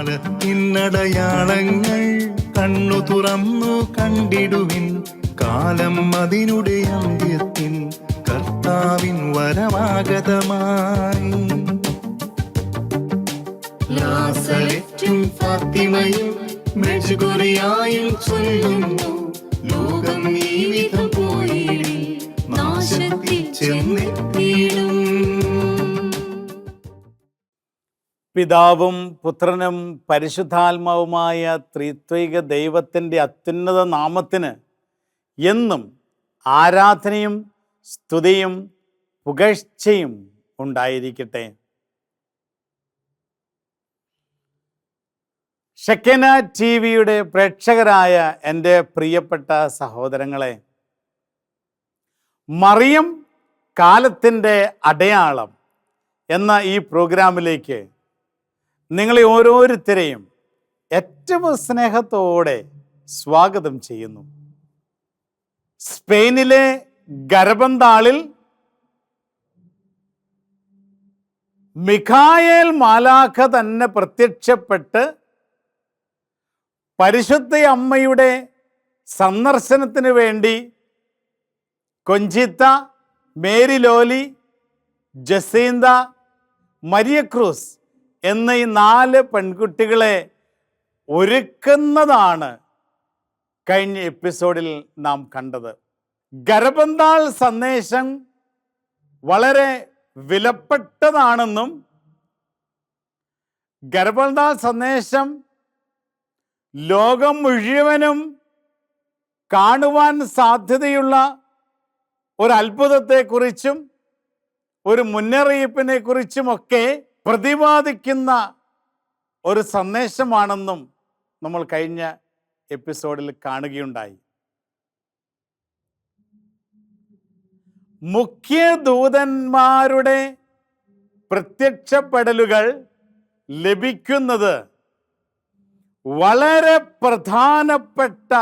കാലത്തിനടയാളങ്ങൾ കണ്ണു തുറന്നു കണ്ടിടുവിൻ. കാലം അതിനുടെ അന്ത്യത്തിൻ കർത്താവിൻ വരമാഗതമായി ലോകം ഈ വിധം പോയി നാശത്തിൽ ചെന്നെത്തിയിടും പിതാവും പുത്രനും പരിശുദ്ധാത്മാവുമായ ത്രിത്വിക ദൈവത്തിന്റെ അത്യുന്നത നാമത്തിന് എന്നും ആരാധനയും സ്തുതിയും പുകഴ്ചയും ഉണ്ടായിരിക്കട്ടെ. ഷെക്കന ടി വിയുടെ പ്രേക്ഷകരായ എന്റെ പ്രിയപ്പെട്ട സഹോദരങ്ങളെ മറിയം കാലത്തിന്റെ അടയാളം എന്ന ഈ പ്രോഗ്രാമിലേക്ക് നിങ്ങളെ ഓരോരുത്തരെയും ഏറ്റവും സ്നേഹത്തോടെ സ്വാഗതം ചെയ്യുന്നു. സ്പെയിനിലെ ഗരബന്താളിൽ മിഖായേൽ മാലാഖ തന്നെ പ്രത്യക്ഷപ്പെട്ട് പരിശുദ്ധ അമ്മയുടെ സന്ദർശനത്തിന് വേണ്ടി Conchita Mary Loli Jacinta Maria Cruz എന്ന ഈ നാല് പെൺകുട്ടികളെ ഒരുക്കുന്നതാണ് കഴിഞ്ഞ എപ്പിസോഡിൽ നാം കണ്ടത്. ഗർഭന്താൾ സന്ദേശം വളരെ വിലപ്പെട്ടതാണെന്നും ഗർഭന്താൾ സന്ദേശം ലോകം മുഴുവനും കാണുവാൻ സാധ്യതയുള്ള ഒരു അത്ഭുതത്തെക്കുറിച്ചും ഒരു മുന്നറിയിപ്പിനെ കുറിച്ചുമൊക്കെ പ്രതിപാദിക്കുന്ന ഒരു സന്ദേശമാണെന്നും നമ്മൾ കഴിഞ്ഞ എപ്പിസോഡിൽ കാണുകയുണ്ടായി. മുഖ്യ ദൂതന്മാരുടെ പ്രത്യക്ഷപ്പെടലുകൾ ലഭിക്കുന്നത് വളരെ പ്രധാനപ്പെട്ട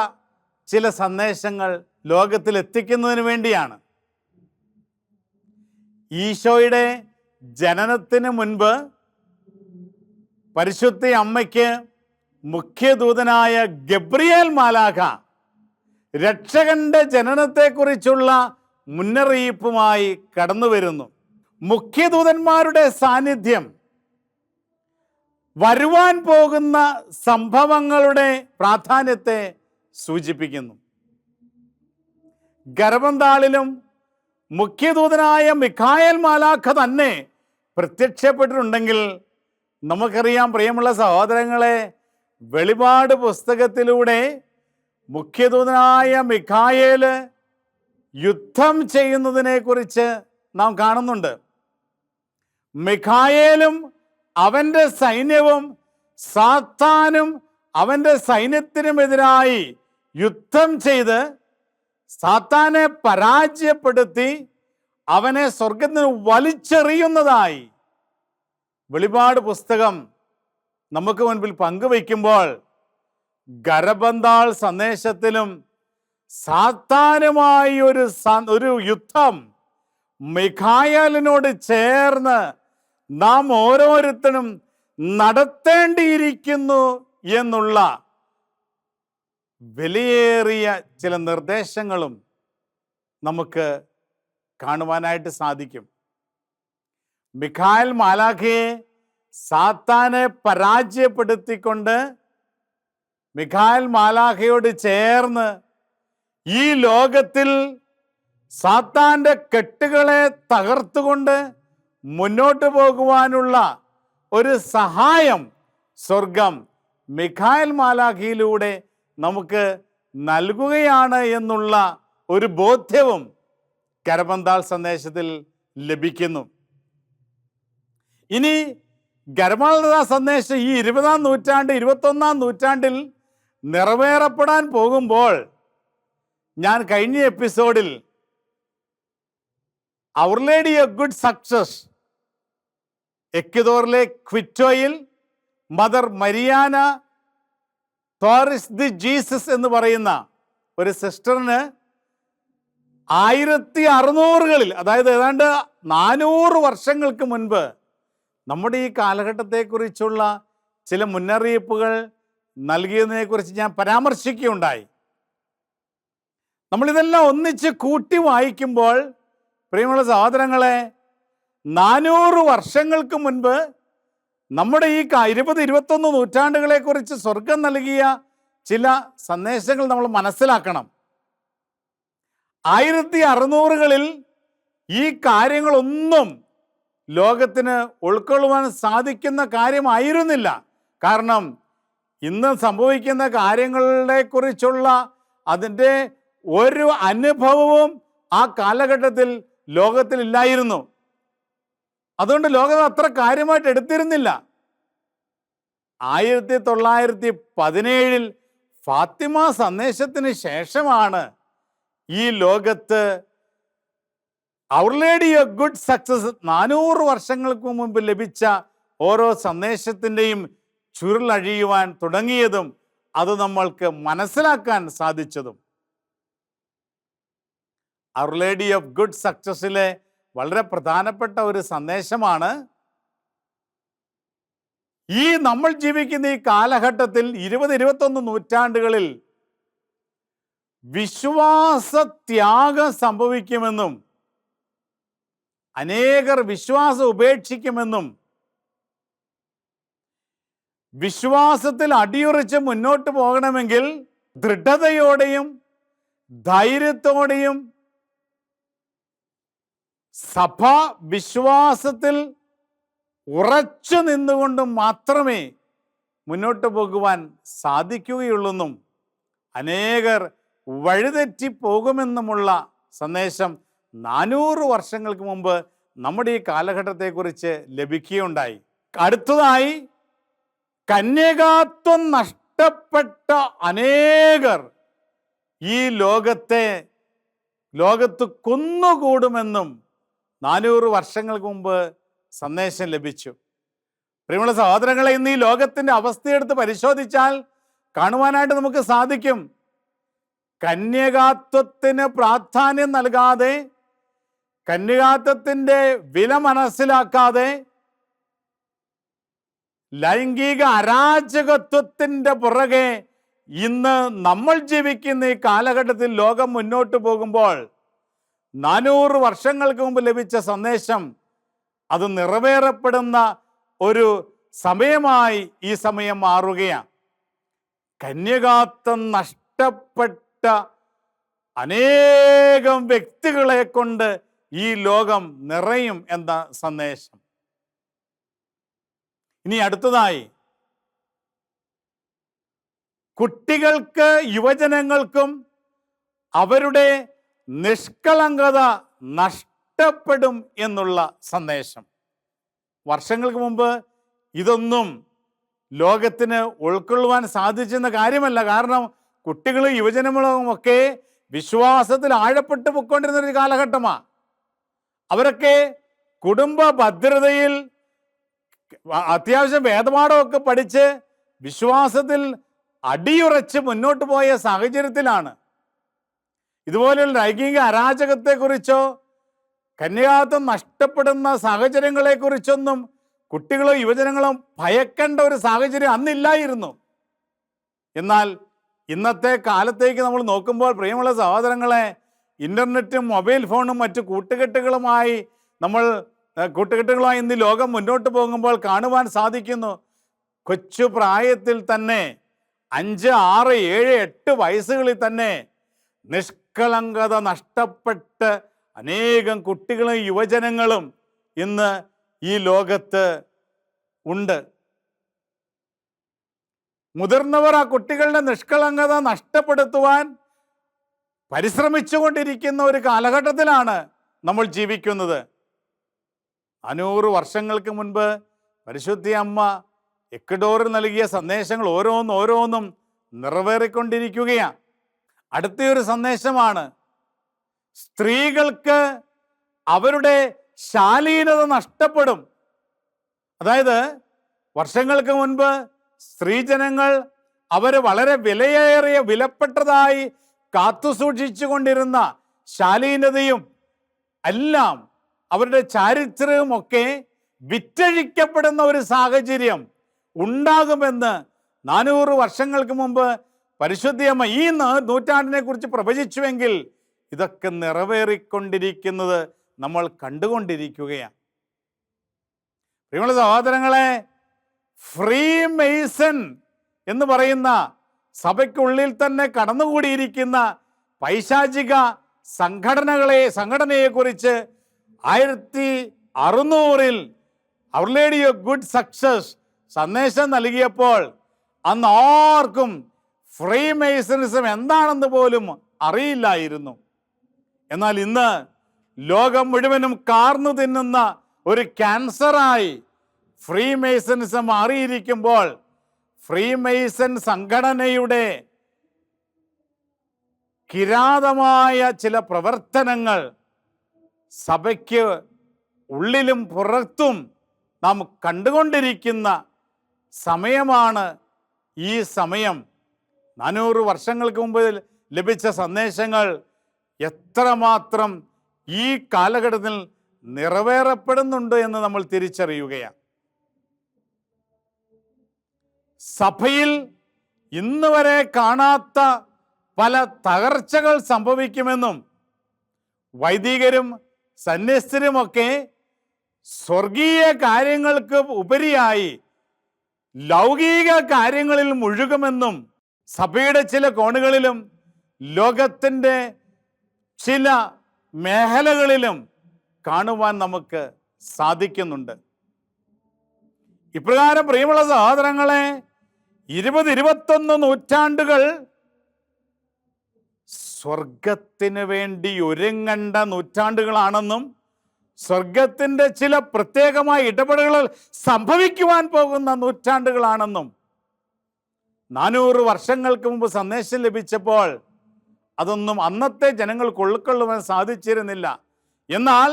ചില സന്ദേശങ്ങൾ ലോകത്തിൽ എത്തിക്കുന്നതിന് വേണ്ടിയാണ്. ഈശോയുടെ ജനനത്തിന് മുൻപ് പരിശുദ്ധ അമ്മയ്ക്ക് മുഖ്യദൂതനായ ഗബ്രിയേൽ മാലാഖ രക്ഷകന്റെ ജനനത്തെക്കുറിച്ചുള്ള മുന്നറിയിപ്പുമായി കടന്നു വരുന്നു. മുഖ്യദൂതന്മാരുടെ സാന്നിധ്യം വരുവാൻ പോകുന്ന സംഭവങ്ങളുടെ പ്രാധാന്യത്തെ സൂചിപ്പിക്കുന്നു. ഗർഭന്താളിലും മുഖ്യദൂതനായ മിഖായൽ മാലാഖ തന്നെ പ്രത്യക്ഷപ്പെട്ടിട്ടുണ്ടെങ്കിൽ നമുക്കറിയാം പ്രിയമുള്ള സഹോദരങ്ങളെ വെളിപാട് പുസ്തകത്തിലൂടെ മുഖ്യദൂതനായ മിഖായേൽ യുദ്ധം ചെയ്യുന്നതിനെക്കുറിച്ച് നാം കാണുന്നുണ്ട്. മിഖായേലും അവന്റെ സൈന്യവും സാത്താനും അവന്റെ സൈന്യത്തിനുമെതിരായി യുദ്ധം ചെയ്ത് സാത്താനെ പരാജയപ്പെടുത്തി അവനെ സ്വർഗത്തിന് വലിച്ചെറിയുന്നതായി വെളിപാട് പുസ്തകം നമുക്ക് മുൻപിൽ പങ്കുവയ്ക്കുമ്പോൾ ഗരബന്താൾ സന്ദേശത്തിലും സാത്താനുമായി ഒരു ഒരു യുദ്ധം മിഖായലിനോട് ചേർന്ന് നാം ഓരോരുത്തരും നടത്തേണ്ടിയിരിക്കുന്നു എന്നുള്ള വിലയേറിയ ചില നിർദ്ദേശങ്ങളും നമുക്ക് കാണുവാനായിട്ട് സാധിക്കും. മിഖായൽ മാലാഖയെ സാത്താനെ പരാജയപ്പെടുത്തിക്കൊണ്ട് മിഖായൽ മാലാഖയോട് ചേർന്ന് ഈ ലോകത്തിൽ സാത്താന്റെ കെട്ടുകളെ തകർത്തുകൊണ്ട് മുന്നോട്ട് പോകുവാനുള്ള ഒരു സഹായം സ്വർഗം മിഖായൽ മാലാഖയിലൂടെ നമുക്ക് നൽകുകയാണ് എന്നുള്ള ഒരു ബോധ്യവും കരപന്താൾ സന്ദേശത്തിൽ ലഭിക്കുന്നു. ഇനി ഗർഭാലത സന്ദേശം ഈ ഇരുപതാം നൂറ്റാണ്ട് ഇരുപത്തൊന്നാം നൂറ്റാണ്ടിൽ നിറവേറപ്പെടാൻ പോകുമ്പോൾ ഞാൻ കഴിഞ്ഞ എപ്പിസോഡിൽ our lady a good success എക്യുദോറിലെ ക്വിറ്റോയിൽ Mother Mariana Torres de Jesus എന്ന് പറയുന്ന ഒരു സിസ്റ്ററിന് ആയിരത്തി അറുന്നൂറുകളിൽ അതായത് ഏതാണ്ട് നാനൂറ് വർഷങ്ങൾക്ക് മുൻപ് നമ്മുടെ ഈ കാലഘട്ടത്തെക്കുറിച്ചുള്ള ചില മുന്നറിയിപ്പുകൾ നൽകിയതിനെക്കുറിച്ച് ഞാൻ പരാമർശിക്കുകയുണ്ടായി. നമ്മളിതെല്ലാം ഒന്നിച്ച് കൂട്ടി വായിക്കുമ്പോൾ പ്രിയമുള്ള സഹോദരങ്ങളെ നാനൂറ് വർഷങ്ങൾക്ക് മുൻപ് നമ്മുടെ ഈ ഇരുപത് ഇരുപത്തൊന്ന് നൂറ്റാണ്ടുകളെക്കുറിച്ച് സ്വർഗം നൽകിയ ചില സന്ദേശങ്ങൾ നമ്മൾ മനസ്സിലാക്കണം. ആയിരത്തി അറുന്നൂറുകളിൽ ഈ കാര്യങ്ങളൊന്നും ലോകത്തിന് ഉൾക്കൊള്ളുവാൻ സാധിക്കുന്ന കാര്യമായിരുന്നില്ല. കാരണം ഇന്ന് സംഭവിക്കുന്ന കാര്യങ്ങളെ കുറിച്ചുള്ള അതിന്റെ ഒരു അനുഭവവും ആ കാലഘട്ടത്തിൽ ലോകത്തിൽ ഇല്ലായിരുന്നു അതുകൊണ്ട് ലോകം അത്ര കാര്യമായിട്ട് എടുത്തിരുന്നില്ല. ആയിരത്തി തൊള്ളായിരത്തി പതിനേഴിൽ ഫാത്തിമ സന്ദേശത്തിന് ശേഷമാണ് ഈ ലോകത്ത് our lady a good success നാനൂറ് വർഷങ്ങൾക്ക് മുമ്പ് ലഭിച്ച ഓരോ സന്ദേശത്തിന്റെയും ചുരുളഴിയുവാൻ തുടങ്ങിയതും അത് നമ്മൾക്ക് മനസ്സിലാക്കാൻ സാധിച്ചതും. അവർ ലേഡി ഓഫ് ഗുഡ് സക്സസിലെ വളരെ പ്രധാനപ്പെട്ട ഒരു സന്ദേശമാണ്. ഈ നമ്മൾ ജീവിക്കുന്ന ഈ കാലഘട്ടത്തിൽ ഇരുപത് ഇരുപത്തൊന്ന് നൂറ്റാണ്ടുകളിൽ വിശ്വാസത്യാഗം സംഭവിക്കുമെന്നും അനേകർ വിശ്വാസം ഉപേക്ഷിക്കുമെന്നും വിശ്വാസത്തിൽ അടിയുറച്ച് മുന്നോട്ട് പോകണമെങ്കിൽ ദൃഢതയോടെയും ധൈര്യത്തോടെയും സഭ വിശ്വാസത്തിൽ ഉറച്ചു നിന്നുകൊണ്ട് മാത്രമേ മുന്നോട്ട് പോകുവാൻ സാധിക്കുകയുള്ളെന്നും അനേകർ വഴിതെറ്റി പോകുമെന്നുമുള്ള സന്ദേശം നാനൂറ് വർഷങ്ങൾക്ക് മുമ്പ് നമ്മുടെ ഈ കാലഘട്ടത്തെക്കുറിച്ച് ലഭിക്കുകയുണ്ടായി. അടുത്തതായി കന്യകാത്വം നഷ്ടപ്പെട്ട അനേകർ ഈ ലോകത്തെ ലോകത്ത് കൊന്നുകൂടുമെന്നും നാനൂറ് വർഷങ്ങൾക്ക് മുമ്പ് സന്ദേശം ലഭിച്ചു. പ്രിയമുള്ള സഹോദരങ്ങളെ ഇന്ന് ഈ ലോകത്തിന്റെ അവസ്ഥയെടുത്ത് പരിശോധിച്ചാൽ കാണുവാനായിട്ട് നമുക്ക് സാധിക്കും. കന്യകാത്വത്തിന് പ്രാധാന്യം നൽകാതെ കന്യകാത്വത്തിന്റെ വില മനസ്സിലാക്കാതെ ലൈംഗിക അരാജകത്വത്തിന്റെ പുറകെ ഇന്ന് നമ്മൾ ജീവിക്കുന്ന ഈ കാലഘട്ടത്തിൽ ലോകം മുന്നോട്ട് പോകുമ്പോൾ നാനൂറ് വർഷങ്ങൾക്ക് മുമ്പ് ലഭിച്ച സന്ദേശം അത് നിറവേറപ്പെടുന്ന ഒരു സമയമായി ഈ സമയം മാറുകയാണ്. കന്യകാത്വം നഷ്ടപ്പെട്ട അനേകം വ്യക്തികളെ കൊണ്ട് ഈ ലോകം നിറയും എന്ന സന്ദേശം. ഇനി അടുത്തതായി. കുട്ടികൾക്ക് യുവജനങ്ങൾക്കും അവരുടെ നിഷ്കളങ്കത നഷ്ടപ്പെടും എന്നുള്ള സന്ദേശം. വർഷങ്ങൾക്ക് മുമ്പ് ഇതൊന്നും ലോകത്തിന് ഉൾക്കൊള്ളുവാൻ സാധിച്ചെന്ന കാര്യമല്ല. കാരണം കുട്ടികളും യുവജനങ്ങളും ഒക്കെ വിശ്വാസത്തിൽ ആഴപ്പെട്ടു പൊയ്ക്കൊണ്ടിരുന്ന ഒരു കാലഘട്ടമാണ് അവരൊക്കെ കുടുംബ ഭദ്രതയിൽ അത്യാവശ്യം വേദപാഠമൊക്കെ പഠിച്ച് വിശ്വാസത്തിൽ അടിയുറച്ച് മുന്നോട്ട് പോയ സാഹചര്യത്തിലാണ്. ഇതുപോലെയുള്ള ലൈംഗിക അരാജകത്തെക്കുറിച്ചോ കന്യകാത്വം നഷ്ടപ്പെടുന്ന സാഹചര്യങ്ങളെക്കുറിച്ചൊന്നും കുട്ടികളോ യുവജനങ്ങളോ ഭയക്കേണ്ട ഒരു സാഹചര്യം അന്നില്ലായിരുന്നു. എന്നാൽ ഇന്നത്തെ കാലത്തേക്ക് നമ്മൾ നോക്കുമ്പോൾ പ്രിയമുള്ള സഹോദരങ്ങളെ ഇന്റർനെറ്റും മൊബൈൽ ഫോണും മറ്റു കൂട്ടുകെട്ടുകളുമായി നമ്മൾ കൂട്ടുകെട്ടുകളുമായി ഇന്ന് ലോകം മുന്നോട്ട് പോകുമ്പോൾ കാണുവാൻ സാധിക്കുന്നു. കൊച്ചു പ്രായത്തിൽ തന്നെ അഞ്ച് ആറ് ഏഴ് എട്ട് വയസ്സുകളിൽ തന്നെ നിഷ്കളങ്കത നഷ്ടപ്പെട്ട് അനേകം കുട്ടികളും യുവജനങ്ങളും ഇന്ന് ഈ ലോകത്ത് ഉണ്ട്. മുതിർന്നവർ ആ കുട്ടികളുടെ നിഷ്കളങ്കത നഷ്ടപ്പെടുത്തുവാൻ പരിശ്രമിച്ചുകൊണ്ടിരിക്കുന്ന ഒരു കാലഘട്ടത്തിലാണ് നമ്മൾ ജീവിക്കുന്നത്. അനൂറ് വർഷങ്ങൾക്ക് മുൻപ് പരിശുദ്ധി അമ്മ എക്വഡോറിൽ നൽകിയ സന്ദേശങ്ങൾ ഓരോന്നും ഓരോന്നും നിറവേറിക്കൊണ്ടിരിക്കുകയാണ്. അടുത്തൊരു സന്ദേശമാണ്. സ്ത്രീകൾക്ക് അവരുടെ ശാലീനത നഷ്ടപ്പെടും. അതായത് വർഷങ്ങൾക്ക് മുൻപ് സ്ത്രീജനങ്ങൾ അവർ വളരെ വിലയേറിയ വിലപ്പെട്ടതായി കാത്തു സൂക്ഷിച്ചു കൊണ്ടിരുന്ന ശാലീനതയും എല്ലാം അവരുടെ ചാരിത്രവും ഒക്കെ വിറ്റഴിക്കപ്പെടുന്ന ഒരു സാഹചര്യം ഉണ്ടാകുമെന്ന് നാനൂറ് വർഷങ്ങൾക്ക് മുമ്പ് പരിശുദ്ധിയമ്മ ഈ നൂറ്റാണ്ടിനെ കുറിച്ച് പ്രവചിച്ചുവെങ്കിൽ ഇതൊക്കെ നിറവേറിക്കൊണ്ടിരിക്കുന്നത് നമ്മൾ കണ്ടുകൊണ്ടിരിക്കുകയാണ്. പ്രിയമുള്ള സഹോദരങ്ങളെ ഫ്രീ മെയ്സൺ എന്ന് പറയുന്ന സഭയ്ക്കുള്ളിൽ തന്നെ കടന്നുകൂടിയിരിക്കുന്ന പൈശാചിക സംഘടനകളെ സംഘടനയെക്കുറിച്ച് ആയിരത്തി അറുന്നൂറിൽ our lady of good success സന്ദേശം നൽകിയപ്പോൾ അന്ന് ആർക്കും ഫ്രീ മെയ്സണിസം എന്താണെന്ന് പോലും അറിയില്ലായിരുന്നു. എന്നാൽ ഇന്ന് ലോകം മുഴുവനും കാർന്നു തിന്നുന്ന ഒരു ക്യാൻസറായി ഫ്രീ മെയ്സണിസം മാറിയിരിക്കുമ്പോൾ ഫ്രീ മെയ്സൺ സംഘടനയുടെ കിരാതമായ ചില പ്രവർത്തനങ്ങൾ സഭയ്ക്ക് ഉള്ളിലും പുറത്തും നാം കണ്ടുകൊണ്ടിരിക്കുന്ന സമയമാണ് ഈ സമയം. നാനൂറ് വർഷങ്ങൾക്ക് മുമ്പ് ലഭിച്ച സന്ദേശങ്ങൾ എത്രമാത്രം ഈ കാലഘട്ടത്തിൽ നിറവേറപ്പെടുന്നുണ്ട് എന്ന് നമ്മൾ തിരിച്ചറിയുകയാണ്. സഭയിൽ ഇന്ന് വരെ കാണാത്ത പല തകർച്ചകൾ സംഭവിക്കുമെന്നും വൈദികരും സന്യസ്തരുമൊക്കെ സ്വർഗീയ കാര്യങ്ങൾക്ക് ഉപരിയായി ലൗകിക കാര്യങ്ങളിൽ മുഴുകുമെന്നും സഭയുടെ ചില കോണുകളിലും ലോകത്തിന്റെ ചില മേഖലകളിലും കാണുവാൻ നമുക്ക് സാധിക്കുന്നുണ്ട്. ഇപ്രകാരം പ്രിയമുള്ള സഹോദരങ്ങളെ ഇരുപത് ഇരുപത്തൊന്ന് നൂറ്റാണ്ടുകൾ സ്വർഗത്തിന് വേണ്ടി ഒരുങ്ങണ്ട നൂറ്റാണ്ടുകളാണെന്നും സ്വർഗത്തിന്റെ ചില പ്രത്യേകമായ ഇടപെടലുകൾ സംഭവിക്കുവാൻ പോകുന്ന നൂറ്റാണ്ടുകളാണെന്നും നാനൂറ് വർഷങ്ങൾക്ക് മുമ്പ് സന്ദേശം ലഭിച്ചപ്പോൾ അതൊന്നും അന്നത്തെ ജനങ്ങൾ ഉൾക്കൊള്ളുവാൻ സാധിച്ചിരുന്നില്ല. എന്നാൽ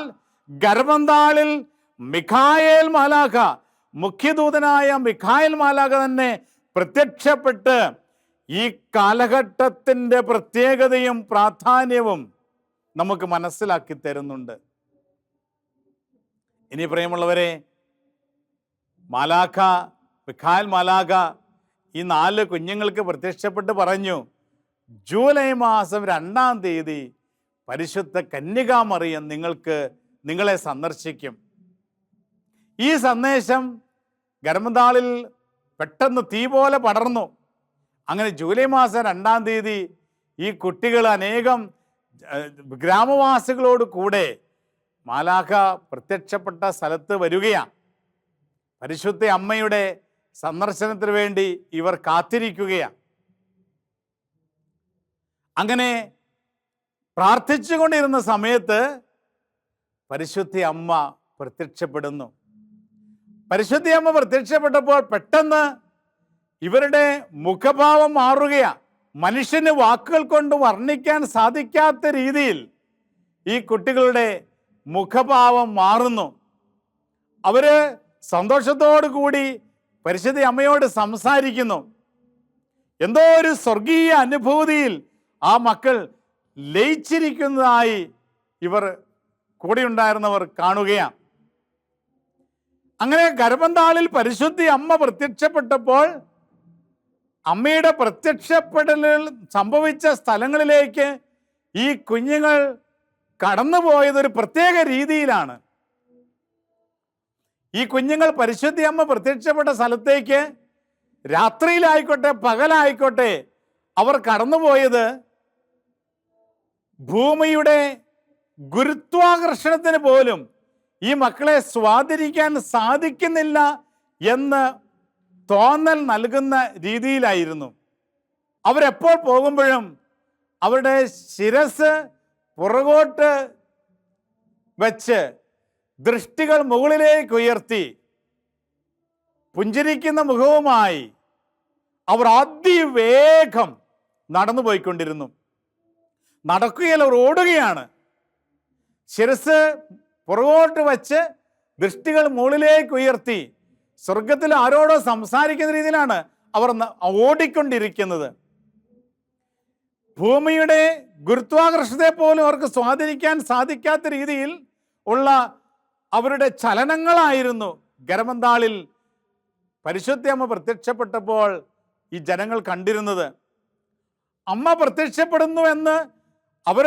ഗർഭന്താളിൽ മിഖായേൽ മാലാഖ മുഖ്യദൂതനായ മിഖായൽ മാലാഖ തന്നെ പ്രത്യക്ഷപ്പെട്ട് ഈ കാലഘട്ടത്തിന്റെ പ്രത്യേകതയും പ്രാധാന്യവും നമുക്ക് മനസ്സിലാക്കി തരുന്നുണ്ട്. ഇനി പ്രിയമുള്ളവരെ മാലാഖ മിഖായൽ മാലാഖ ഈ നാല് കുഞ്ഞുങ്ങൾക്ക് പ്രത്യക്ഷപ്പെട്ട് പറഞ്ഞു ജൂലൈ മാസം രണ്ടാം തീയതി പരിശുദ്ധ കന്യകാമറിയം നിങ്ങൾക്ക് നിങ്ങളെ സന്ദർശിക്കും. ഈ സന്ദേശം ഗർഭതാളിൽ പെട്ടെന്ന് തീ പോലെ പടർന്നു. അങ്ങനെ ജൂലൈ മാസം രണ്ടാം തീയതി ഈ കുട്ടികൾ അനേകം ഗ്രാമവാസികളോട് കൂടെ മാലാഖ പ്രത്യക്ഷപ്പെട്ട സ്ഥലത്ത് വരികയാണ്. പരിശുദ്ധ അമ്മയുടെ സന്ദർശനത്തിന് വേണ്ടി ഇവർ കാത്തിരിക്കുകയാണ്. അങ്ങനെ പ്രാർത്ഥിച്ചുകൊണ്ടിരുന്ന സമയത്ത് പരിശുദ്ധി അമ്മ പ്രത്യക്ഷപ്പെടുന്നു. പരിശുദ്ധി അമ്മ പ്രത്യക്ഷപ്പെട്ടപ്പോൾ പെട്ടെന്ന് ഇവരുടെ മുഖഭാവം മാറുകയാണ്. മനുഷ്യന് വാക്കുകൾ കൊണ്ട് വർണിക്കാൻ സാധിക്കാത്ത രീതിയിൽ ഈ കുട്ടികളുടെ മുഖഭാവം മാറുന്നു. അവർ സന്തോഷത്തോടു കൂടി പരിശുദ്ധ അമ്മയോട് സംസാരിക്കുന്നു. എന്തോ ഒരു സ്വർഗീയ അനുഭൂതിയിൽ ആ മക്കൾ ലയിച്ചിരിക്കുന്നതായി ഇവർ കൂടെയുണ്ടായിരുന്നവർ കാണുകയാണ്. അങ്ങനെ ഗർഭന്താളിൽ പരിശുദ്ധി അമ്മ പ്രത്യക്ഷപ്പെട്ടപ്പോൾ അമ്മയുടെ പ്രത്യക്ഷപ്പെടലുകൾ സംഭവിച്ച സ്ഥലങ്ങളിലേക്ക് ഈ കുഞ്ഞുങ്ങൾ കടന്നുപോയത് ഒരു പ്രത്യേക രീതിയിലാണ്. ഈ കുഞ്ഞുങ്ങൾ പരിശുദ്ധി അമ്മ പ്രത്യക്ഷപ്പെട്ട സ്ഥലത്തേക്ക് രാത്രിയിലായിക്കോട്ടെ പകലായിക്കോട്ടെ അവർ കടന്നുപോയത് ഭൂമിയുടെ ഗുരുത്വാകർഷണത്തിന് പോലും ഈ മക്കളെ സ്വാധീനിക്കാൻ സാധിക്കുന്നില്ല എന്ന് തോന്നൽ നൽകുന്ന രീതിയിലായിരുന്നു. അവരെപ്പോൾ പോകുമ്പോഴും അവരുടെ ശിരസ് പുറകോട്ട് വെച്ച് ദൃഷ്ടികൾ മുകളിലേക്ക് ഉയർത്തി പുഞ്ചിരിക്കുന്ന മുഖവുമായി അവർ അതിവേഗം നടന്നു പോയിക്കൊണ്ടിരുന്നു. നടക്കുകയല്ല അവർ ഓടുകയാണ്. ശിരസ് പുറകോട്ട് വച്ച് ദൃഷ്ടികൾ മുകളിലേക്ക് ഉയർത്തി സ്വർഗത്തിൽ ആരോടോ സംസാരിക്കുന്ന രീതിയിലാണ് അവർ ഓടിക്കൊണ്ടിരിക്കുന്നത്. ഭൂമിയുടെ ഗുരുത്വാകർഷത്തെ പോലും അവർക്ക് സ്വാധീനിക്കാൻ സാധിക്കാത്ത രീതിയിൽ ഉള്ള അവരുടെ ചലനങ്ങളായിരുന്നു. ഗരമന്താളിൽ പരിശുദ്ധയമ്മ പ്രത്യക്ഷപ്പെട്ടപ്പോൾ ഈ ജനങ്ങൾ കണ്ടിരുന്നത്. അമ്മ പ്രത്യക്ഷപ്പെടുന്നു എന്ന് അവർ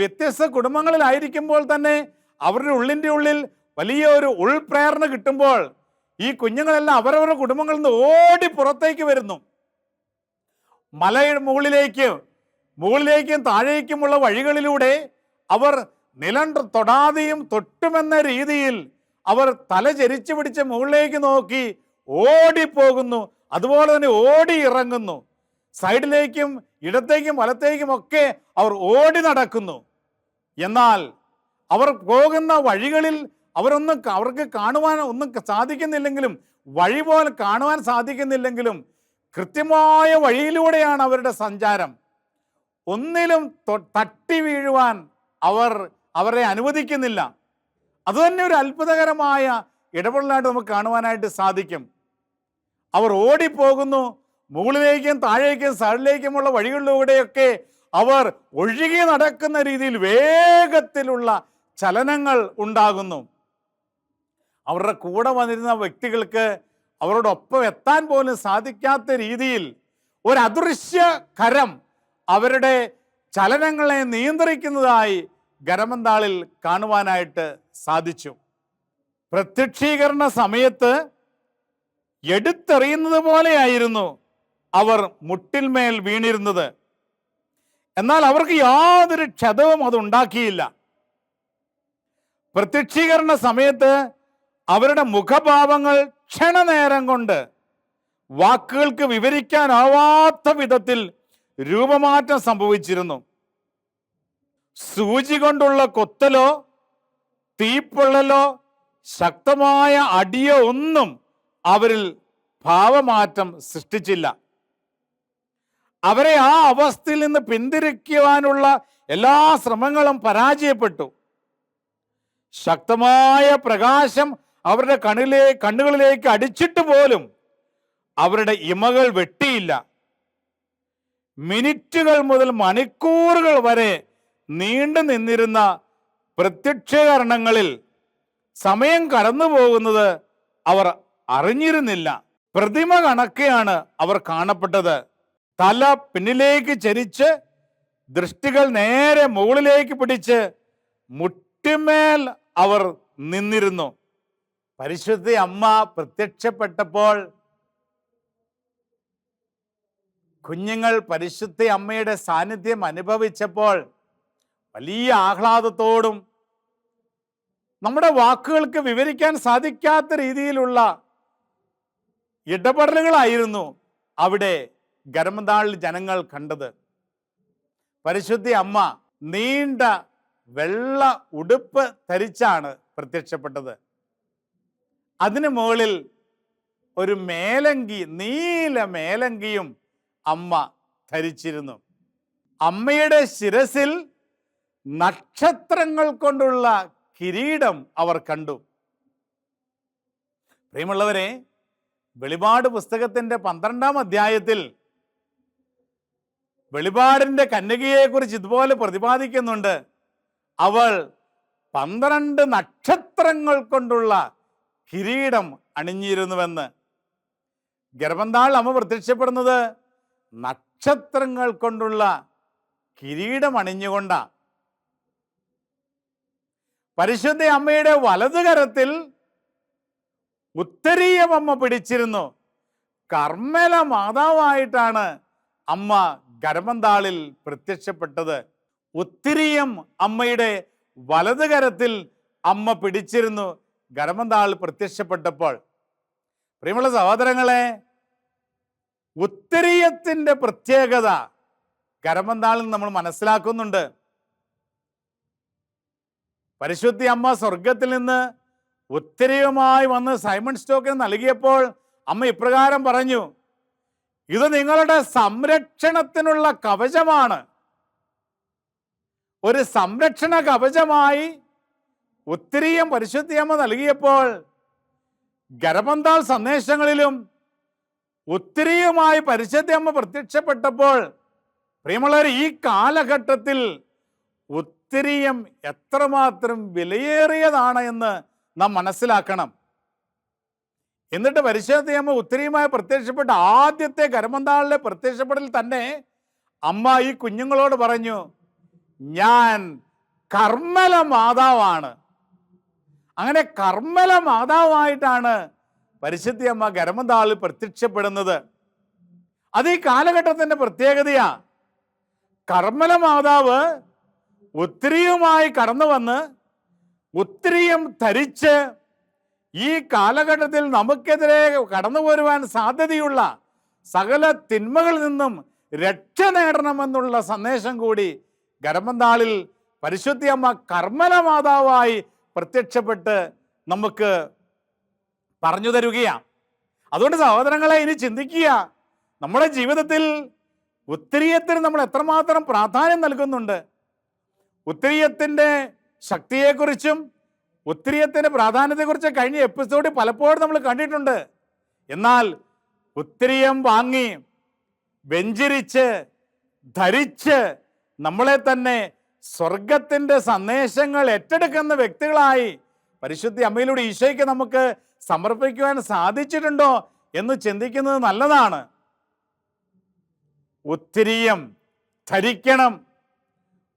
വ്യത്യസ്ത കുടുംബങ്ങളിലായിരിക്കുമ്പോൾ തന്നെ അവരുടെ ഉള്ളിന്റെ ഉള്ളിൽ വലിയ ഒരു ഉൾപ്രേരണ കിട്ടുമ്പോൾ ഈ കുഞ്ഞുങ്ങളെല്ലാം അവരവരുടെ കുടുംബങ്ങളിൽ നിന്ന് ഓടി പുറത്തേക്ക് വരുന്നു. മലയുടെ മുകളിലേക്ക് മുകളിലേക്കും താഴേക്കുമുള്ള വഴികളിലൂടെ അവർ നിലം തൊടാതെയും തൊട്ടുമെന്ന രീതിയിൽ അവർ തല ചരിച്ചു പിടിച്ച് മുകളിലേക്ക് നോക്കി ഓടിപ്പോകുന്നു. അതുപോലെ തന്നെ ഓടി ഇറങ്ങുന്നു സൈഡിലേക്കും ഇടത്തേക്കും വലത്തേക്കും ഒക്കെ അവർ ഓടി നടക്കുന്നു. എന്നാൽ അവർ പോകുന്ന വഴികളിൽ അവരൊന്നും അവർക്ക് കാണുവാൻ ഒന്നും സാധിക്കുന്നില്ലെങ്കിലും വഴി പോലെ കാണുവാൻ സാധിക്കുന്നില്ലെങ്കിലും കൃത്യമായ വഴിയിലൂടെയാണ് അവരുടെ സഞ്ചാരം. ഒന്നിലും തട്ടി വീഴുവാൻ അവർ അവരെ അനുവദിക്കുന്നില്ല. അതുതന്നെ ഒരു അത്ഭുതകരമായ ഇടപെടലായിട്ട് നമുക്ക് കാണുവാനായിട്ട് സാധിക്കും. അവർ ഓടിപ്പോകുന്നു. മുകളിലേക്കും താഴേക്കും സൈഡിലേക്കുമുള്ള വഴികളിലൂടെയൊക്കെ അവർ ഒഴുകി നടക്കുന്ന രീതിയിൽ വേഗത്തിലുള്ള ചലനങ്ങൾ ഉണ്ടാകുന്നു. അവരുടെ കൂടെ വന്നിരുന്ന വ്യക്തികൾക്ക് അവരോടൊപ്പം എത്താൻ പോലും സാധിക്കാത്ത രീതിയിൽ ഒരു അദൃശ്യ കരം അവരുടെ ചലനങ്ങളെ നിയന്ത്രിക്കുന്നതായി ഗരമന്താളിൽ കാണുവാനായിട്ട് സാധിച്ചു. പ്രത്യക്ഷീകരണ സമയത്ത് എടുത്തെറിയുന്നത് പോലെയായിരുന്നു അവർ മുട്ടിന്മേൽ വീണിരുന്നത്. എന്നാൽ അവർക്ക് യാതൊരു ക്ഷതവും അത് ഉണ്ടാക്കിയില്ല. പ്രത്യക്ഷീകരണ സമയത്ത് അവരുടെ മുഖഭാവങ്ങൾ ക്ഷണനേരം കൊണ്ട് വാക്കുകൾക്ക് വിവരിക്കാനാവാത്ത വിധത്തിൽ രൂപമാറ്റം സംഭവിച്ചിരുന്നു. സൂചി കൊണ്ടുള്ള കൊത്തലോ തീപ്പൊള്ളലോ ശക്തമായ അടിയോ ഒന്നും അവരിൽ ഭാവമാറ്റം സൃഷ്ടിച്ചില്ല. അവരെ ആ അവസ്ഥയിൽ നിന്ന് പിന്തിരിക്കുവാനുള്ള എല്ലാ ശ്രമങ്ങളും പരാജയപ്പെട്ടു. ശക്തമായ പ്രകാശം അവരുടെ കണ്ണിലെ കണ്ണുകളിലേക്ക് അടിച്ചിട്ട് പോലും അവരുടെ ഇമകൾ വെട്ടിയില്ല. മിനിറ്റുകൾ മുതൽ മണിക്കൂറുകൾ വരെ നീണ്ടു നിന്നിരുന്ന പ്രത്യക്ഷീകരണങ്ങളിൽ സമയം കടന്നു പോകുന്നത് അവർ അറിഞ്ഞിരുന്നില്ല. പ്രതിമ കണക്കെയാണ് അവർ കാണപ്പെട്ടത്. തല പിന്നിലേക്ക് ചരിച്ച് ദൃഷ്ടികൾ നേരെ മുകളിലേക്ക് പിടിച്ച് മുട്ടിമേൽ അവർ നിന്നിരുന്നു. പരിശുദ്ധ അമ്മ പ്രത്യക്ഷപ്പെട്ടപ്പോൾ കുഞ്ഞുങ്ങൾ പരിശുദ്ധ അമ്മയുടെ സാന്നിധ്യം അനുഭവിച്ചപ്പോൾ വലിയ ആഹ്ലാദത്തോടും നമ്മുടെ വാക്കുകൾക്ക് വിവരിക്കാൻ സാധിക്കാത്ത രീതിയിലുള്ള ഇടപെടലുകളായിരുന്നു അവിടെ ഗരമതാളിൽ ജനങ്ങൾ കണ്ടത്. പരിശുദ്ധി അമ്മ നീണ്ട വെള്ള ഉടുപ്പ് ധരിച്ചാണ് പ്രത്യക്ഷപ്പെട്ടത്. അതിനു മുകളിൽ ഒരു മേലങ്കി നീല മേലങ്കിയും അമ്മ ധരിച്ചിരുന്നു. അമ്മയുടെ ശിരസിൽ നക്ഷത്രങ്ങൾ കൊണ്ടുള്ള കിരീടം അവർ കണ്ടു. പ്രിയമുള്ളവരെ വെളിപാട് പുസ്തകത്തിന്റെ പന്ത്രണ്ടാം അധ്യായത്തിൽ വെളിപാടിന്റെ കന്യകയെക്കുറിച്ച് ഇതുപോലെ പ്രതിപാദിക്കുന്നുണ്ട്. അവൾ പന്ത്രണ്ട് നക്ഷത്രങ്ങൾ കൊണ്ടുള്ള കിരീടം അണിഞ്ഞിരുന്നുവെന്ന്. ഗർഭന്താൾ അമ്മ പ്രത്യക്ഷപ്പെടുന്നത് നക്ഷത്രങ്ങൾ കൊണ്ടുള്ള കിരീടം അണിഞ്ഞുകൊണ്ടാ. പരിശുദ്ധ അമ്മയുടെ വലതു കരത്തിൽ ഉത്തരീയം അമ്മ പിടിച്ചിരുന്നു. കർമ്മല മാതാവായിട്ടാണ് അമ്മ കരമന്താളിൽ പ്രത്യക്ഷപ്പെട്ടത്. ഉത്തിരിയം അമ്മയുടെ വലതു കരത്തിൽ അമ്മ പിടിച്ചിരുന്നു. ഗരമന്താൾ പ്രത്യക്ഷപ്പെട്ടപ്പോൾ പ്രിയമുള്ള സഹോദരങ്ങളെ ഉത്തരീയത്തിന്റെ പ്രത്യേകത കരമന്താളിൽ നമ്മൾ മനസ്സിലാക്കുന്നുണ്ട്. പരിശുദ്ധി അമ്മ സ്വർഗത്തിൽ നിന്ന് ഉത്തരവുമായി വന്ന് സൈമൺ സ്റ്റോക്കിന് നൽകിയപ്പോൾ അമ്മ ഇപ്രകാരം പറഞ്ഞു ഇത് നിങ്ങളുടെ സംരക്ഷണത്തിനുള്ള കവചമാണ്. ഒരു സംരക്ഷണ കവചമായി ഉത്തരീയം പരിശുദ്ധിയമ്മ നൽകിയപ്പോൾ ഗരബന്താൾ സന്ദേശങ്ങളിലും ഒത്തിരിയുമായി പരിശുദ്ധിയമ്മ പ്രത്യക്ഷപ്പെട്ടപ്പോൾ പ്രിയമുള്ളവർ ഈ കാലഘട്ടത്തിൽ ഉത്തരീയം എത്രമാത്രം വിലയേറിയതാണ് എന്ന് നാം മനസ്സിലാക്കണം. എന്നിട്ട് പരിശുദ്ധയമ്മ ഉത്തരിയുമായി പ്രത്യക്ഷപ്പെട്ട ആദ്യത്തെ കരമന്താളിലെ പ്രത്യക്ഷപ്പെടൽ തന്നെ അമ്മ ഈ കുഞ്ഞുങ്ങളോട് പറഞ്ഞു ഞാൻ കർമ്മല മാതാവാണ്. അങ്ങനെ കർമ്മല മാതാവായിട്ടാണ് പരിശുദ്ധി അമ്മ കരമന്താളിൽ പ്രത്യക്ഷപ്പെടുന്നത്. അത് ഈ കാലഘട്ടത്തിന്റെ പ്രത്യേകതയാ. കർമ്മല മാതാവ് ഉത്തരിയുമായി കടന്നു വന്ന് ഒത്തിരിയും ധരിച്ച് ഈ കാലഘട്ടത്തിൽ നമുക്കെതിരെ കടന്നു പോരുവാൻ സാധ്യതയുള്ള സകല തിന്മകളിൽ നിന്നും രക്ഷ നേടണമെന്നുള്ള സന്ദേശം കൂടി ഗരമന്താളിൽ പരിശുദ്ധിയമ്മ കർമ്മല മാതാവായി പ്രത്യക്ഷപ്പെട്ട് നമുക്ക് പറഞ്ഞു തരുകയാണ്. അതുകൊണ്ട് സഹോദരങ്ങളെ ഇനി ചിന്തിക്കുക. നമ്മുടെ ജീവിതത്തിൽ ഒത്തിരിയത്തിന് നമ്മൾ എത്രമാത്രം പ്രാധാന്യം നൽകുന്നുണ്ട്. ഉത്തരീയത്തിന്റെ ശക്തിയെക്കുറിച്ചും ഉത്തരീയത്തിന്റെ പ്രാധാന്യത്തെക്കുറിച്ചും കഴിഞ്ഞ എപ്പിസോഡിൽ പലപ്പോഴും നമ്മൾ കണ്ടിട്ടുണ്ട്. എന്നാൽ ഉത്തരീയം വാങ്ങി വെഞ്ചിരിച്ച് ധരിച്ച് നമ്മളെ തന്നെ സ്വർഗത്തിന്റെ സന്ദേശങ്ങൾ ഏറ്റെടുക്കുന്ന വ്യക്തികളായി പരിശുദ്ധി അമ്മയിലൂടെ ഈശോയ്ക്ക് നമുക്ക് സമർപ്പിക്കുവാൻ സാധിച്ചിട്ടുണ്ടോ എന്ന് ചിന്തിക്കുന്നത് നല്ലതാണ്. ഉത്തിരിയം ധരിക്കണം.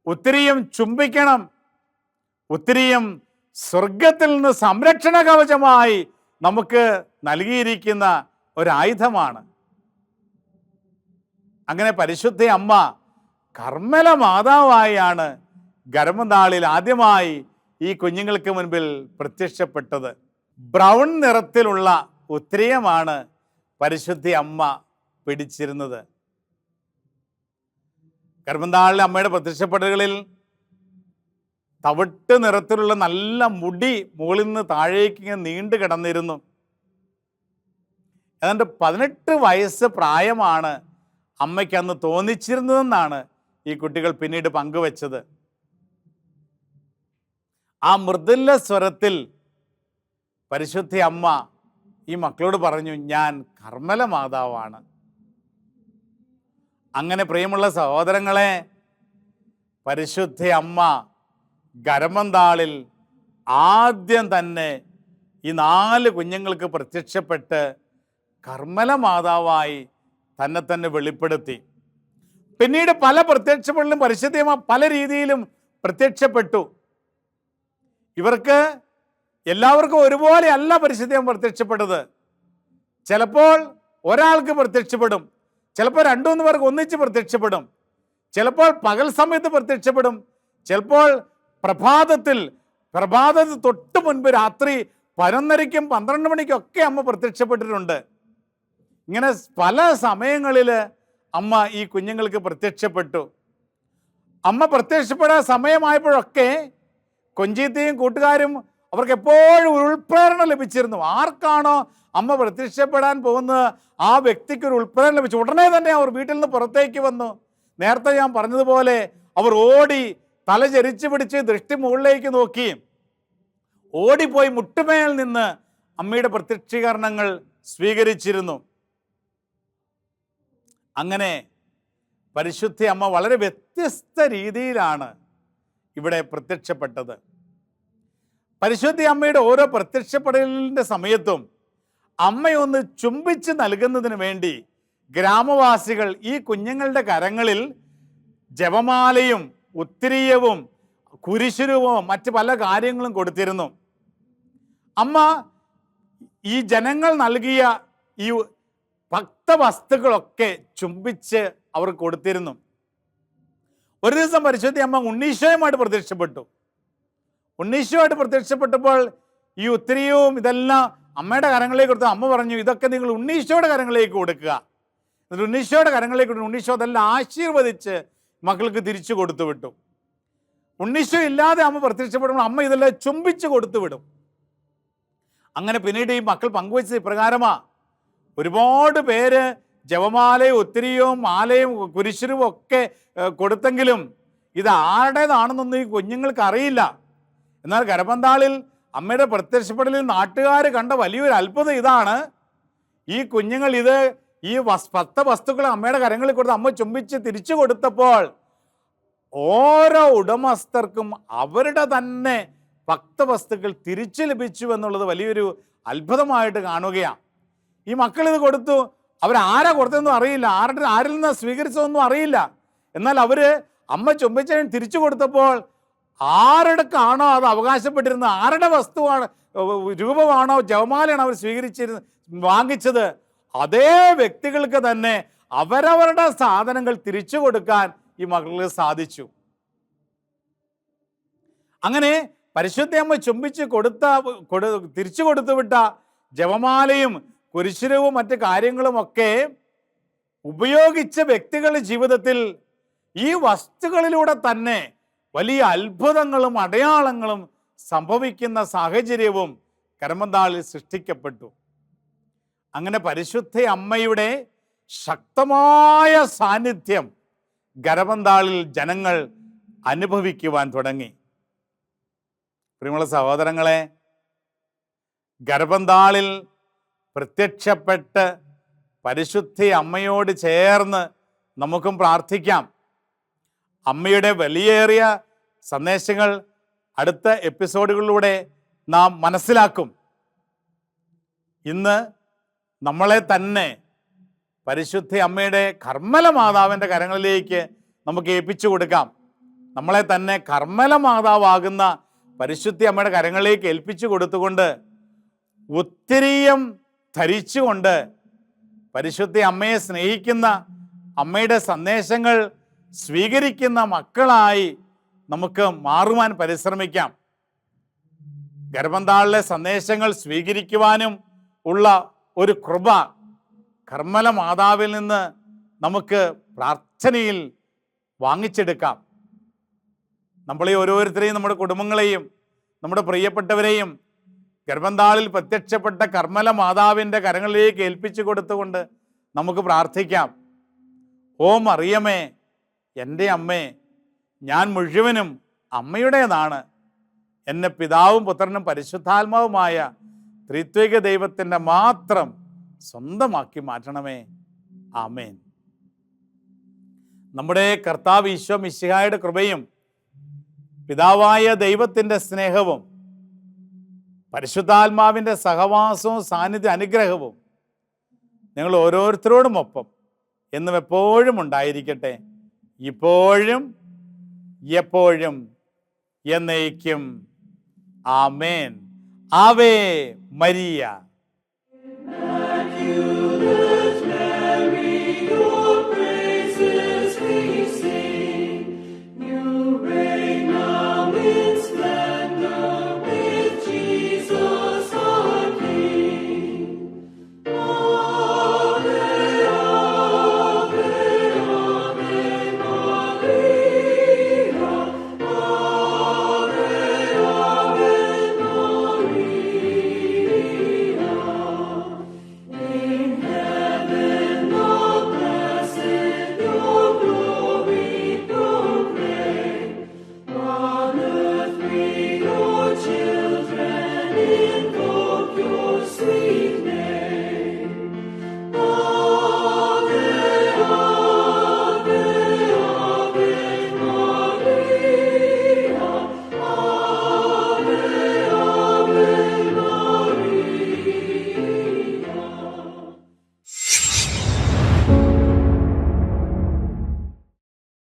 ഉത്തിരിയം ചുംബിക്കണം. ഒത്തിരിയും സ്വർഗത്തിൽ നിന്ന് സംരക്ഷണ കവചമായി നമുക്ക് നൽകിയിരിക്കുന്ന ഒരായുധമാണ്. അങ്ങനെ പരിശുദ്ധ അമ്മ കർമ്മല മാതാവായാണ് ഗർഭനാളിൽ ആദ്യമായി ഈ കുഞ്ഞുങ്ങൾക്ക് മുൻപിൽ പ്രത്യക്ഷപ്പെട്ടത്. ബ്രൗൺ നിറത്തിലുള്ള ഉത്തരീയമാണ് പരിശുദ്ധി അമ്മ പിടിച്ചിരുന്നത്. ഗർഭനാളിലെ അമ്മയുടെ പ്രത്യക്ഷപ്പെടലുകളിൽ തവിട്ട് നിറത്തിലുള്ള നല്ല മുടി മുകളിൽ നിന്ന് താഴേക്ക് ഇങ്ങനെ നീണ്ടു കിടന്നിരുന്നു. ഏതാണ്ട് പതിനെട്ട് വയസ്സ് പ്രായമാണ് അമ്മയ്ക്ക് അന്ന് തോന്നിച്ചിരുന്നതെന്നാണ് ഈ കുട്ടികൾ പിന്നീട് പങ്കുവച്ചത്. ആ മൃദുല സ്വരത്തിൽ പരിശുദ്ധി അമ്മ ഈ മക്കളോട് പറഞ്ഞു ഞാൻ കർമ്മല മാതാവാണ്. അങ്ങനെ പ്രിയമുള്ള സഹോദരങ്ങളെ പരിശുദ്ധ അമ്മ ഗരമന്താളിൽ ആദ്യം തന്നെ ഈ നാല് കുഞ്ഞുങ്ങൾക്ക് പ്രത്യക്ഷപ്പെട്ട് കർമ്മല മാതാവായി തന്നെ തന്നെ വെളിപ്പെടുത്തി. പിന്നീട് പല പ്രത്യക്ഷപ്പെടലും അമ്മ പല രീതിയിലും പ്രത്യക്ഷപ്പെട്ടു. ഇവർക്ക് എല്ലാവർക്കും ഒരുപോലെ അല്ല പരിശുദ്ധം പ്രത്യക്ഷപ്പെട്ടത് ചിലപ്പോൾ ഒരാൾക്ക് പ്രത്യക്ഷപ്പെടും ചിലപ്പോൾ രണ്ടു മൂന്ന് പേർക്ക് ഒന്നിച്ച് പ്രത്യക്ഷപ്പെടും. ചിലപ്പോൾ പകൽ സമയത്ത് പ്രത്യക്ഷപ്പെടും. ചിലപ്പോൾ പ്രഭാതത്തിൽ പ്രഭാതത്തിൽ തൊട്ട് മുൻപ് രാത്രി പതിനൊന്നരയ്ക്കും പന്ത്രണ്ട് മണിക്കൊക്കെ അമ്മ പ്രത്യക്ഷപ്പെട്ടിട്ടുണ്ട്. ഇങ്ങനെ പല സമയങ്ങളിൽ അമ്മ ഈ കുഞ്ഞുങ്ങൾക്ക് പ്രത്യക്ഷപ്പെട്ടു. അമ്മ പ്രത്യക്ഷപ്പെടാൻ സമയമായപ്പോഴൊക്കെ കൊഞ്ചീത്തയും കൂട്ടുകാരും അവർക്ക് എപ്പോഴും ഉൾപ്രേരണ ലഭിച്ചിരുന്നു. ആർക്കാണോ അമ്മ പ്രത്യക്ഷപ്പെടാൻ പോകുന്ന ആ വ്യക്തിക്ക് ഒരു ഉൾപ്രേരണ ലഭിച്ചു. ഉടനെ തന്നെ അവർ വീട്ടിൽ നിന്ന് പുറത്തേക്ക് വന്നു. നേരത്തെ ഞാൻ പറഞ്ഞതുപോലെ അവർ ഓടി തല ചരിച്ചു പിടിച്ച് ദൃഷ്ടി മുകളിലേക്ക് നോക്കി. ഓടിപ്പോയി മുട്ടുമേൽ നിന്ന് അമ്മയുടെ പ്രത്യക്ഷീകരണങ്ങൾ സ്വീകരിച്ചിരുന്നു. അങ്ങനെ പരിശുദ്ധി അമ്മ വളരെ വ്യത്യസ്ത രീതിയിലാണ് ഇവിടെ പ്രത്യക്ഷപ്പെട്ടത്. പരിശുദ്ധി അമ്മയുടെ ഓരോ പ്രത്യക്ഷപ്പെടലിന്റെ സമയത്തും അമ്മയൊന്ന് ചുംബിച്ച് നൽകുന്നതിന് വേണ്ടി ഗ്രാമവാസികൾ ഈ കുഞ്ഞുങ്ങളുടെ കരങ്ങളിൽ ജപമാലയും ഉത്തിരീയവും കുരിശുരുവും മറ്റ് പല കാര്യങ്ങളും കൊടുത്തിരുന്നു. അമ്മ ഈ ജനങ്ങൾ നൽകിയ ഈ ഭക്തവസ്തുക്കളൊക്കെ ചുംബിച്ച് അവർ കൊടുത്തിരുന്നു. ഒരു ദിവസം പരിശുദ്ധി അമ്മ ഉണ്ണീശോയുമായിട്ട് പ്രത്യക്ഷപ്പെട്ടു. ഉണ്ണീശോയായിട്ട് പ്രത്യക്ഷപ്പെട്ടപ്പോൾ ഈ ഉത്തിരിയവും ഇതെല്ലാം അമ്മയുടെ കരങ്ങളിലേക്ക് കൊടുത്തു അമ്മ പറഞ്ഞു ഇതൊക്കെ നിങ്ങൾ ഉണ്ണീശോയുടെ കരങ്ങളിലേക്ക് കൊടുക്കുക. എന്നിട്ട് ഉണ്ണീശോയുടെ കരങ്ങളിലേക്ക് കൊടുത്തു ഉണ്ണീശോ അതെല്ലാം ആശീർവദിച്ച് മക്കൾക്ക് തിരിച്ചു കൊടുത്തു വിട്ടു. ഉണ്ണീശോ ഇല്ലാതെ അമ്മ പ്രത്യക്ഷപ്പെടുമ്പോൾ അമ്മ ഇതെല്ലാം ചുംബിച്ച് കൊടുത്തു വിടും. അങ്ങനെ പിന്നീട് ഈ മക്കൾ പങ്കുവച്ചത് ഇപ്രകാരമാ. ഒരുപാട് പേര് ജപമാലയും ഒത്തിരിയും മാലയും കുരിശുരും ഒക്കെ കൊടുത്തെങ്കിലും ഇത് ആരുടേതാണെന്നൊന്നും ഈ കുഞ്ഞുങ്ങൾക്ക് അറിയില്ല. എന്നാൽ കരപന്താളിൽ അമ്മയുടെ പ്രത്യക്ഷപ്പെടലിൽ നാട്ടുകാർ കണ്ട വലിയൊരു അത്ഭുതം ഇതാണ്. ഈ കുഞ്ഞുങ്ങൾ ഇത് ഈ വസ് പത്ത വസ്തുക്കൾ അമ്മയുടെ കരങ്ങളിൽ കൊടുത്ത് അമ്മ ചുംബിച്ച് തിരിച്ചു കൊടുത്തപ്പോൾ ഓരോ ഉടമസ്ഥർക്കും അവരുടെ തന്നെ ഭക്തവസ്തുക്കൾ തിരിച്ചു ലഭിച്ചു എന്നുള്ളത് വലിയൊരു അത്ഭുതമായിട്ട് കാണുകയാണ് ഈ മക്കൾ ഇത് കൊടുത്തു. അവരാരാ കൊടുത്തതെന്നും അറിയില്ല. ആരുടെ ആരിൽ നിന്ന് സ്വീകരിച്ചതൊന്നും അറിയില്ല. എന്നാൽ അവർ അമ്മ ചുംബിച്ചതിന് തിരിച്ചു കൊടുത്തപ്പോൾ ആരുടെക്കാണോ അത് അവകാശപ്പെട്ടിരുന്നത്? ആരുടെ വസ്തുവാണ്? രൂപമാണോ? ജവമാലയാണോ അവർ സ്വീകരിച്ചിരുന്നത്? വാങ്ങിച്ചത്? അതേ വ്യക്തികൾക്ക് തന്നെ അവരവരുടെ സാധനങ്ങൾ തിരിച്ചു കൊടുക്കാൻ ഈ മകൾക്ക് സാധിച്ചു. അങ്ങനെ പരിശുദ്ധയമ്മ ചുംബിച്ച് കൊടുത്ത കൊടു തിരിച്ചു കൊടുത്തുവിട്ട ജപമാലയും കുരിശുരവും മറ്റ് കാര്യങ്ങളുമൊക്കെ ഉപയോഗിച്ച വ്യക്തികളുടെ ജീവിതത്തിൽ ഈ വസ്തുക്കളിലൂടെ തന്നെ വലിയ അത്ഭുതങ്ങളും അടയാളങ്ങളും സംഭവിക്കുന്ന സാഹചര്യവും കരമന്താളിൽ സൃഷ്ടിക്കപ്പെട്ടു. അങ്ങനെ പരിശുദ്ധ അമ്മയുടെ ശക്തമായ സാന്നിധ്യം കരമന്താളിൽ ജനങ്ങൾ അനുഭവിക്കുവാൻ തുടങ്ങി. പ്രിയമുള്ള സഹോദരങ്ങളെ ഗർഭന്താളിൽ പ്രത്യക്ഷപ്പെട്ട് പരിശുദ്ധി അമ്മയോട് ചേർന്ന് നമുക്കും പ്രാർത്ഥിക്കാം. അമ്മയുടെ വലിയേറിയ സന്ദേശങ്ങൾ അടുത്ത എപ്പിസോഡുകളിലൂടെ നാം മനസ്സിലാക്കും. ഇന്ന് നമ്മളെ തന്നെ പരിശുദ്ധ അമ്മയുടെ കർമ്മല മാതാവിന്റെ കരങ്ങളിലേക്ക് നമുക്ക് ഏൽപ്പിച്ചു കൊടുക്കാം. നമ്മളെ തന്നെ കർമ്മല മാതാവാകുന്ന പരിശുദ്ധ അമ്മയുടെ കരങ്ങളിലേക്ക് ഏൽപ്പിച്ചു കൊടുത്തുകൊണ്ട് ഒത്തിരിയും ധരിച്ചുകൊണ്ട് പരിശുദ്ധ അമ്മയെ സ്നേഹിക്കുന്ന അമ്മയുടെ സന്ദേശങ്ങൾ സ്വീകരിക്കുന്ന മക്കളായി നമുക്ക് മാറുവാൻ പരിശ്രമിക്കാം. ഗർഭന്താളിലെ സന്ദേശങ്ങൾ സ്വീകരിക്കുവാനും ഉള്ള ഒരു കൃപ കർമ്മല മാതാവിൽ നിന്ന് നമുക്ക് പ്രാർത്ഥനയിൽ വാങ്ങിച്ചെടുക്കാം. നമ്മളെ ഓരോരുത്തരെയും നമ്മുടെ കുടുംബങ്ങളെയും നമ്മുടെ പ്രിയപ്പെട്ടവരെയും ഗർഭന്താളിൽ പ്രത്യക്ഷപ്പെട്ട കർമ്മല മാതാവിന്റെ കരങ്ങളിലേക്ക് ഏൽപ്പിച്ചു കൊടുത്തുകൊണ്ട് നമുക്ക് പ്രാർത്ഥിക്കാം. ഓം അറിയമേ എന്റെ അമ്മേ ഞാൻ മുഴുവനും അമ്മയുടേതാണ്. എന്നെ പിതാവും പുത്രനും പരിശുദ്ധാത്മാവുമായ ത്രിത്വിക ദൈവത്തിന്റെ മാത്രം സ്വന്തമാക്കി മാറ്റണമേ. ആമേൻ. നമ്മുടെ കർത്താവ് ഈശോ മിശിഹായുടെ കൃപയും പിതാവായ ദൈവത്തിന്റെ സ്നേഹവും പരിശുദ്ധാത്മാവിന്റെ സഹവാസവും സാന്നിധ്യ അനുഗ്രഹവും നിങ്ങൾ ഓരോരുത്തരോടുമൊപ്പം എന്നും എപ്പോഴും ഉണ്ടായിരിക്കട്ടെ. ഇപ്പോഴും എപ്പോഴും എന്നേക്കും. ആമേൻ. ആവേ മരിയ.